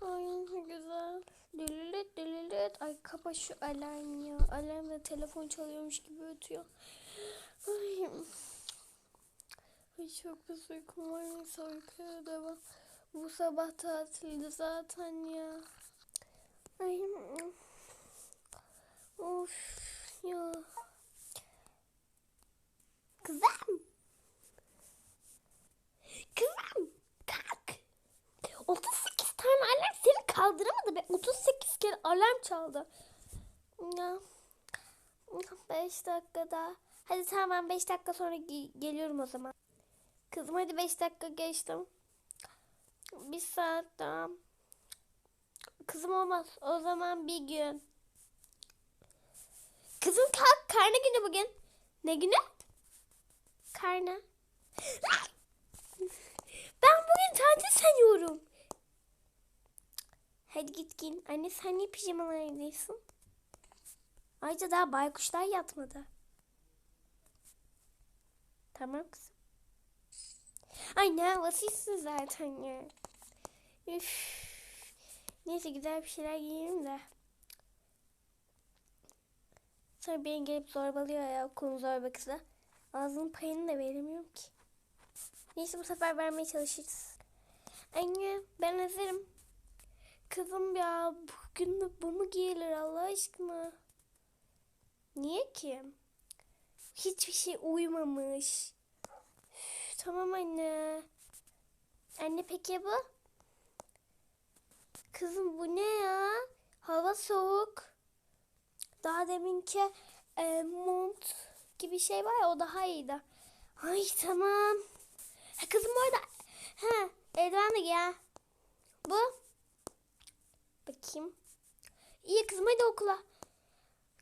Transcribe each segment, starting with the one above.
Ay ne güzel. Dülülüt dülülüt. Ay kapa şu alarm ya. Alarm da telefon çalıyormuş gibi ötüyor. Ay. Ay çok pis uykum var. Neyse uykuya devam. Bu sabah tatildi zaten ya. Ay. Of ya. Kızım. Kalk. 38 tane alarm seni kaldıramadı be. 38 kere alarm çaldı. Ya. 5 dakika daha. Hadi tamam ben 5 dakika sonra ge- geliyorum o zaman. Kızım hadi 5 dakika geçtim. Bir saat daha. Kızım olmaz. O zaman bir gün. Kızım kalk. Karne günü bugün. Ne günü? Karne. Ben bugün tatil sanıyorum. Hadi git giyin. Anne sen niye pijamalardaysın? Ayrıca daha baykuşlar yatmadı. Tamam kızım. Ay ne havasızsın zaten ya. Üf. Neyse güzel bir şeyler giyeyim de. Sonra beni gelip zorbalıyor ya okulun zorba kızı. Ağzının payını da veremiyorum ki. Neyse bu sefer vermeye çalışırız. Anne ben hazırım. Kızım ya bugün bu mu giyilir Allah aşkına? Niye ki? Hiçbir şey uymamış. Üf, tamam anne. Anne peki bu? Kızım bu ne ya? Hava soğuk. Daha deminki e, mont gibi şey var ya o daha iyiydi. Ay tamam. Ha, kızım orada. Ha, eldiven de ha. Bu. Bakayım. İyi kızım hadi okula.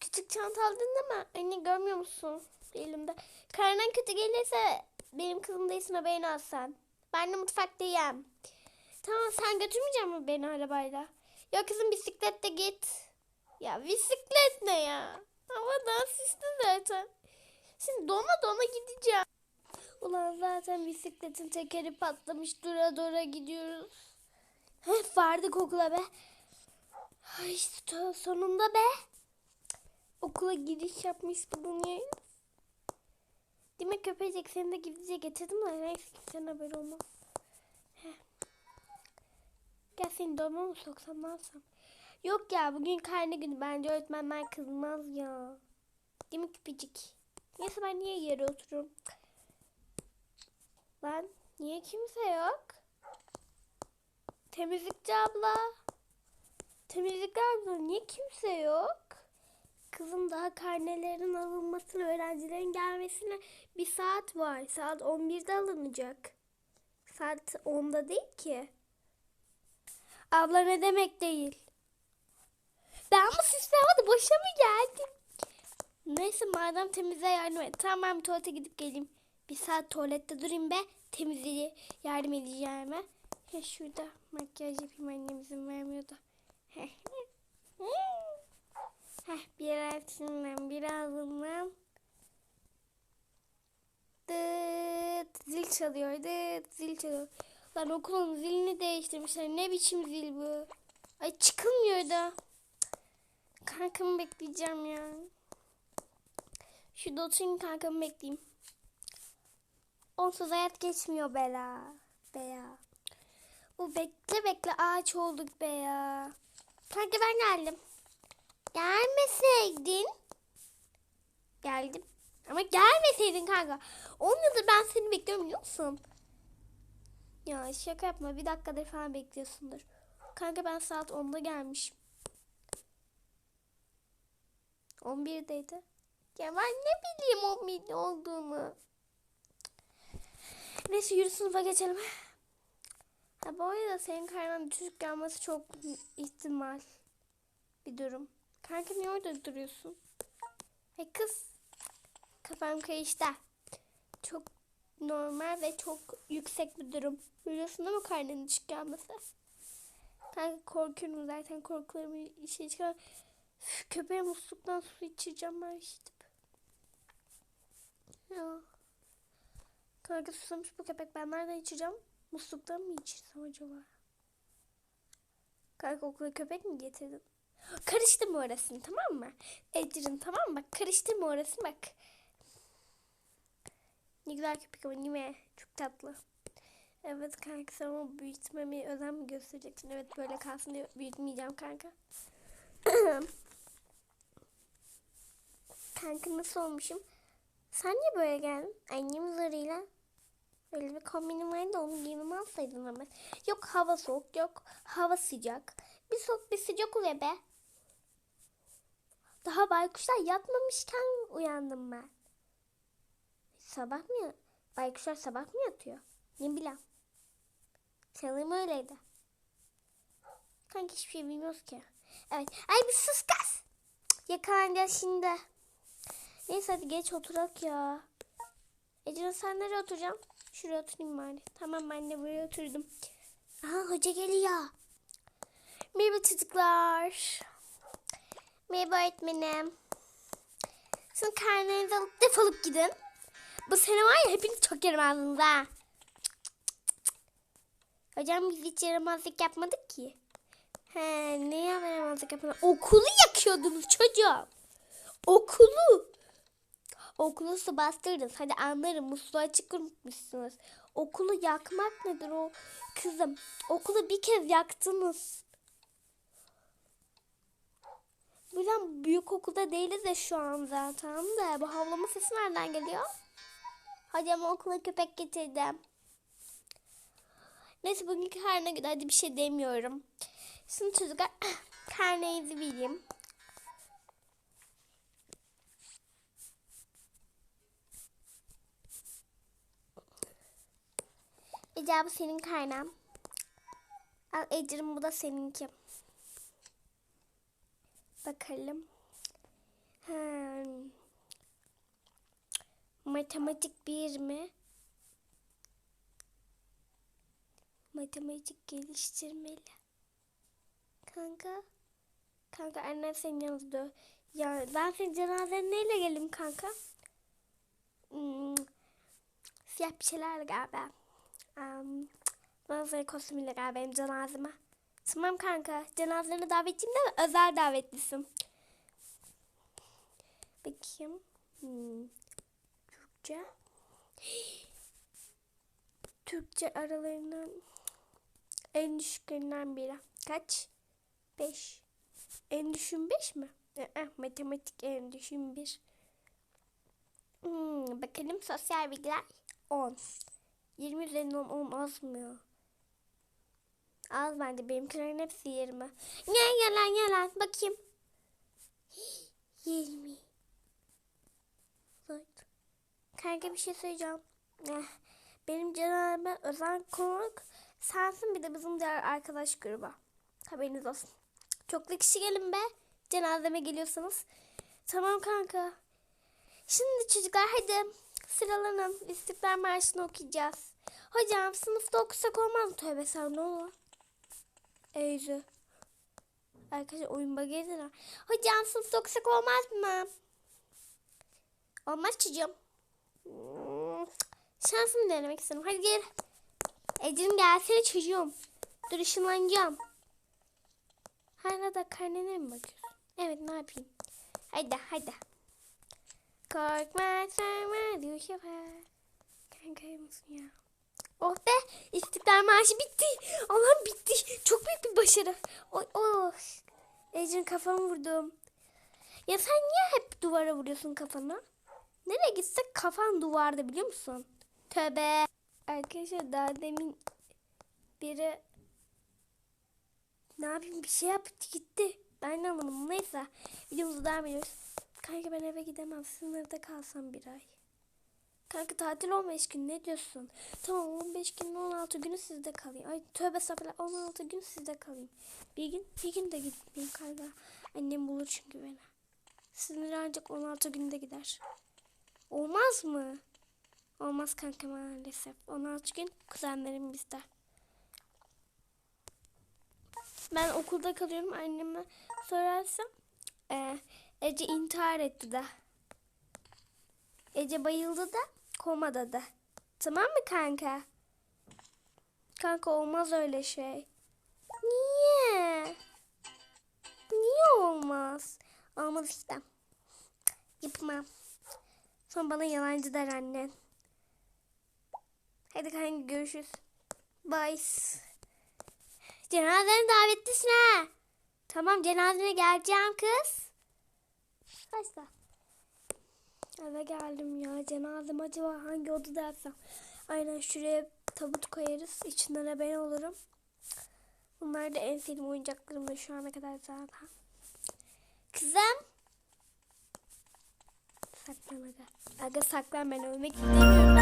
Küçük çanta aldın değil mi? Anne görmüyor musun elimde? Karnın kötü gelirse benim kızım değilsin haberini al sen. Ben de mutfaktayım. Tamam sen götürmeyecek misin beni arabayla? Yok kızım bisikletle git. Ya bisiklet ne ya? Havadan sisli zaten. Şimdi dona dona gideceğim. Ulan zaten bisikletin tekeri patlamış. Dura dura gidiyoruz. Heh, vardık okula be. Ay işte sonunda be. Okula giriş yapmış bulunuyoruz. Demek köpecek seni de gizlice getirdim de neyse kimsenin haberi olmaz. Heh. Gel seni dolma mı soksam ne yapsam? Yok ya bugün karne günü bence öğretmenler kızmaz ya. Değil mi küpecik? Neyse ben niye yere oturuyorum? Lan niye kimse yok? Temizlikçi abla. Temizlikçi abla niye kimse yok? Kızım daha karnelerin alınmasına, öğrencilerin gelmesine bir saat var. Saat 11'de alınacak. Saat 10'da değil ki. Abla ne demek değil? Ben bu süslü havada boşa mı geldim? Neyse madem temizle yardım et. Tamam ben tuvalete gidip geleyim. Bir saat tuvalette durayım be. Temizliğe yardım edeceğime. Ya şurada makyaj yapayım annem izin vermiyordu. Heh, birazından birazından. Dıt zil çalıyor dıt zil çalıyor. Lan okulun zilini değiştirmişler. Ne biçim zil bu? Ay çıkılmıyor da. Kankamı bekleyeceğim ya. Şurada oturayım kankamı bekleyeyim. Onsuz hayat geçmiyor bela. Be ya. Bu bekle bekle ağaç olduk be ya. Kanka ben geldim. Gelmeseydin. Geldim. Ama gelmeseydin kanka. 10 yıldır ben seni bekliyorum biliyor musun? Ya şaka yapma. Bir dakikadır falan bekliyorsundur. Kanka ben saat 10'da gelmişim. 11'deydi. Ya ben ne bileyim 11'de olduğunu. Neyse yürü sınıfa geçelim. Ha, bu arada senin karnına düşük gelmesi çok ihtimal bir durum. Kanka niye orada duruyorsun? Hey kız. Kafam kayıştı. Çok normal ve çok yüksek bir durum. Biliyorsun değil mi karnının düşük gelmesi? Kanka korkuyorum zaten korkularımı işe çıkar. Köpeğe musluktan su içireceğim ben işte. Ya. Kanka susamış bu köpek ben nereden içeceğim? Musluktan mı içirsem acaba? Kanka okula köpek mi getirdin? Karıştırma orasını tamam mı? Ecrin tamam mı? Bak karıştırma orasını bak. Ne güzel köpek ama değil mi? Çok tatlı. Evet kanka sen ama büyütmemi özen mi göstereceksin? Evet böyle kalsın diye büyütmeyeceğim kanka. kanka nasıl olmuşum? Sen niye böyle geldin? Annem zarıyla. Öyle bir kombinim vardı onu giymem alsaydın ama. Yok hava soğuk yok hava sıcak. Bir soğuk bir sıcak oluyor be. Daha baykuşlar yatmamışken uyandım ben. Sabah mı? Baykuşlar sabah mı yatıyor? Ne bileyim. Sanırım öyleydi. Kanka hiçbir şey bilmiyoruz ki. Evet. Ay bir sus kız. Yakalanacağız şimdi. Neyse hadi geç oturak ya. Ecrin sen nereye oturacaksın? Şuraya oturayım bari. Tamam ben de buraya oturdum. Aha hoca geliyor. Merhaba çocuklar. Merhaba öğretmenim. Şimdi karnenizi alıp defolup gidin. Bu sene var ya hepiniz çok yaramazsınız ha. Hocam biz hiç yaramazlık yapmadık ki. He ne yaramazlık yapmadık? Okulu yakıyordunuz çocuğum. Okulu. Okulu su bastırdınız. Hadi anlarım musluğu açık unutmuşsunuz. Okulu yakmak nedir o kızım? Okulu bir kez yaktınız. Buradan büyük okulda değiliz de şu an zaten de. Bu havlama sesi nereden geliyor? Hadi ama okula köpek getirdim. Neyse bugünkü karne göre hadi bir şey demiyorum. Şimdi çocuklar karnenizi vereyim. Ece bu senin karnem. Al Ecrin bu da seninki. Bakalım. Hmm. Matematik bir mi? Matematik geliştirmeli. Kanka. Kanka annen seni yazdı. Ya ben senin cenazen neyle geldim kanka? Hmm. Siyah bir şeylerle galiba. Um, manzara kostümüyle galiba benim cenazeme. Tamam kanka. Cenazelerine davetliyim değil? Özel davetlisin. Bakayım. Hmm. Türkçe. Türkçe aralarından en düşüklerinden biri. Kaç? Beş. En düşün beş mi? Ee, matematik en düşün bir. Hmm, bakalım sosyal bilgiler. On. 20 üzerinden 10 az mı ya? Az bence benimkilerin hepsi 20. Ne yalan yalan bakayım. 20. Evet. Kanka bir şey söyleyeceğim. Eh, Benim cenabime özel konuk sensin bir de bizim diğer arkadaş grubu. Haberiniz olsun. Çoklu kişi gelin be. Cenazeme geliyorsanız. Tamam kanka. Şimdi çocuklar hadi sıralanın. İstiklal Marşı'nı okuyacağız. Hocam sınıfta okusak olmaz mı? Tövbe sen ne olur? Eyzi. Arkadaşlar oyun bagajına. Hocam sınıfta okusak olmaz mı? Olmaz çocuğum. Hmm, Şansımı denemek istedim. Hadi gel. Ecrim gelsene çocuğum. Dur ışınlanacağım. Hala da karnene mi bakıyorsun? Evet ne yapayım? Haydi haydi. Korkma sarma düşefer. Kanka mısın ya? Oh be İstiklal Marşı bitti. Allah'ım bitti. Çok büyük bir başarı. Oy oh. Ecrin kafamı vurdum. Ya sen niye hep duvara vuruyorsun kafanı? Nereye gitsek kafan duvarda biliyor musun? Tövbe. Arkadaşlar daha demin biri ne yapayım bir şey yaptı gitti. Ben de anlamadım. Neyse videomuzu devam ediyoruz. Kanka ben eve gidemem. Sizin kalsam bir ay. Kanka tatil 15 gün ne diyorsun? Tamam 15 gün 16 günü sizde kalayım. Ay tövbe sabırla 16 gün sizde kalayım. Bir gün bir gün de gitmeyeyim kanka. Annem bulur çünkü beni. Sizin ancak 16 günde gider. Olmaz mı? Olmaz kanka maalesef. 16 gün kuzenlerim bizde. Ben okulda kalıyorum anneme sorarsam e, Ece intihar etti de. Ece bayıldı da komada da. Tamam mı kanka? Kanka olmaz öyle şey. Niye? Niye olmaz? Olmaz işte. Yapmam. Sonra bana yalancı der annen. Hadi kanka görüşürüz. Bye. Cenazene davetlisin ha. Tamam cenazene geleceğim kız. Başla. Eve geldim ya. Cenazem acaba hangi odada yapsam? Aynen şuraya tabut koyarız. İçinden de ben olurum. Bunlar da en sevdiğim oyuncaklarım da şu ana kadar zaten. Kızım. Saklan aga. Aga saklan ben ölmek istemiyorum.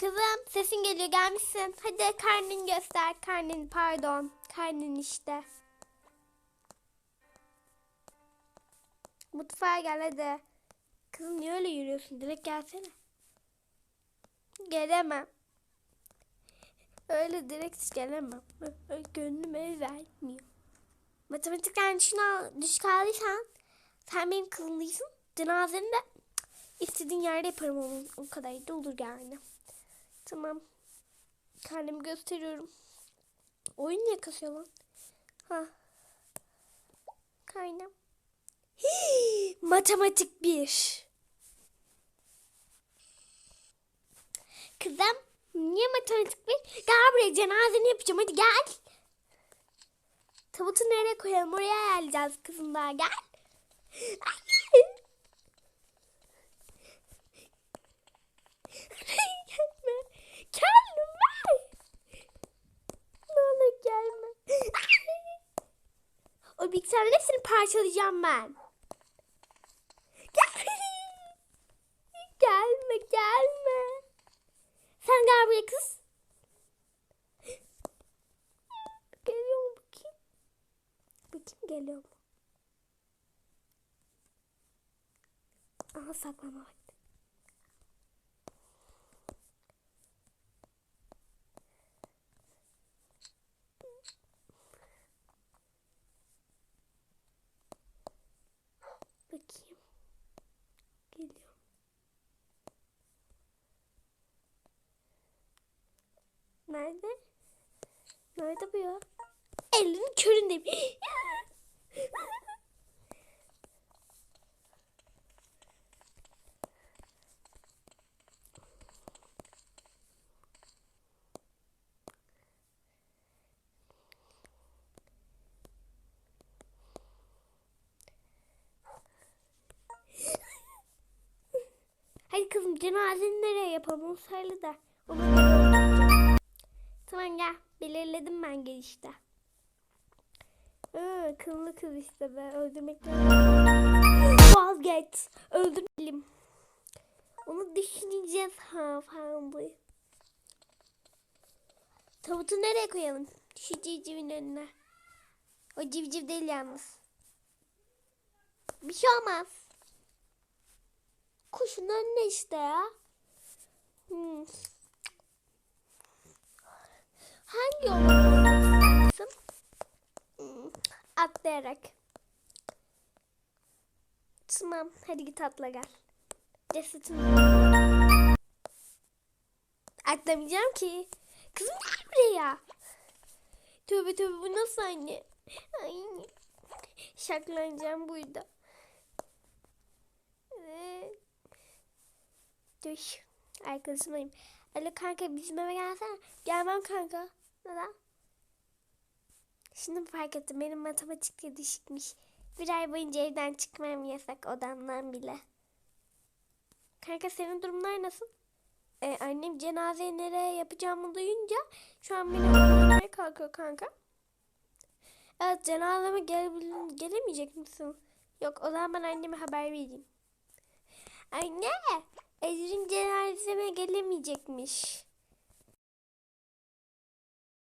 Kızım sesin geliyor gelmişsin. Hadi karnını göster. Karnın pardon. Karnın işte. Mutfağa gel hadi. Kızım niye öyle yürüyorsun? Direkt gelsene. Gelemem. Öyle direkt gelemem. Gönlüm el vermiyor. Matematikten şuna düşük aldıysan sen benim kızım değilsin. Cenazeni de istediğin yerde yaparım onun. O kadar da olur yani. Tamam. Karnımı gösteriyorum. Oyun niye kasıyor lan? Ha. Karnım. Hii, matematik bir. Kızım niye matematik bir? Gel buraya cenazeni yapacağım hadi gel. Tabutu nereye koyalım oraya ayarlayacağız kızım daha gel. gelme. Gelme. Ne olur gelme. o bilgisayarın hepsini parçalayacağım ben. Gel. Gelme gelme. Sen gel buraya kız. Geliyor mu bakayım? Bakayım geliyor mu? Aha saklama vakti. Bakayım. Geliyor. Nerede? Nerede bu ya? Elinin köründeyim. Hadi kızım cenazeni nereye yapalım söyle de. Tamam gel. Belirledim ben gelişte. Ee, kıllı kız işte be. Öldürmekten vazgeç. Öldürelim. Onu düşüneceğiz hanımefendi. Tabutu nereye koyalım? Şu civcivin önüne. O civciv değil yalnız. Bir şey olmaz. Kuşun önüne işte ya. Hmm. Hangi istersin? Hmm, Atlayarak. Tamam hadi git atla gel. Cesetim. Atlamayacağım ki. Kızım gel buraya. Tövbe tövbe bu nasıl anne? Ay. Şaklanacağım burada. Ee, Dur. Arkadaşımdayım. Alo kanka bizim eve gelsene. Gelmem kanka. Neden? Şimdi fark ettim. Benim matematikte düşükmüş. Bir ay boyunca evden çıkmam yasak odamdan bile. Kanka senin durumlar nasıl? Ee, annem cenazeyi nereye yapacağımı duyunca şu an beni öldürmeye kalkıyor kanka. Evet cenazeme gele gelemeyecek misin? Yok o zaman ben anneme haber vereyim. Anne, Ecrin cenazeme gelemeyecekmiş.